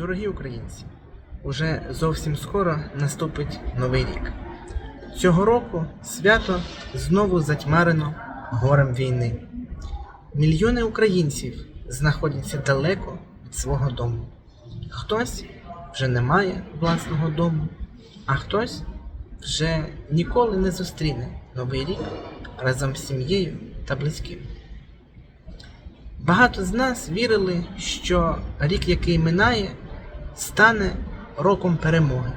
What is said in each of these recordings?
Дорогі українці, уже зовсім скоро наступить новий рік. Цього року свято знову затьмарено горем війни. Мільйони українців знаходяться далеко від свого дому. Хтось вже не має власного дому, а хтось вже ніколи не зустріне новий рік разом з сім'єю та близькими. Багато з нас вірили, що рік, який минає, стане роком перемоги,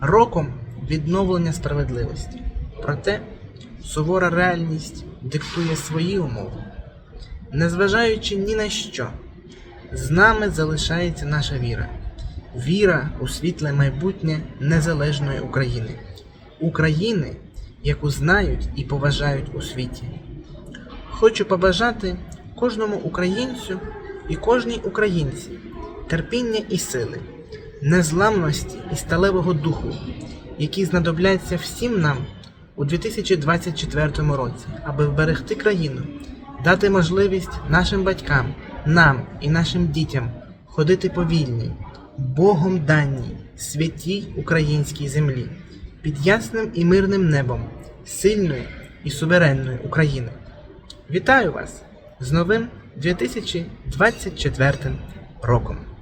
роком відновлення справедливості. Проте сувора реальність диктує свої умови. Незважаючи ні на що, з нами залишається наша віра. Віра у світле майбутнє незалежної України. України, яку знають і поважають у світі. Хочу побажати кожному українцю і кожній українці терпіння і сили, незламності і сталевого духу, які знадобляться всім нам у 2024 році, аби вберегти країну, дати можливість нашим батькам, нам і нашим дітям ходити по вільній, Богом даній, святій українській землі, під ясним і мирним небом, сильної і суверенної України. Вітаю вас з новим 2024 роком!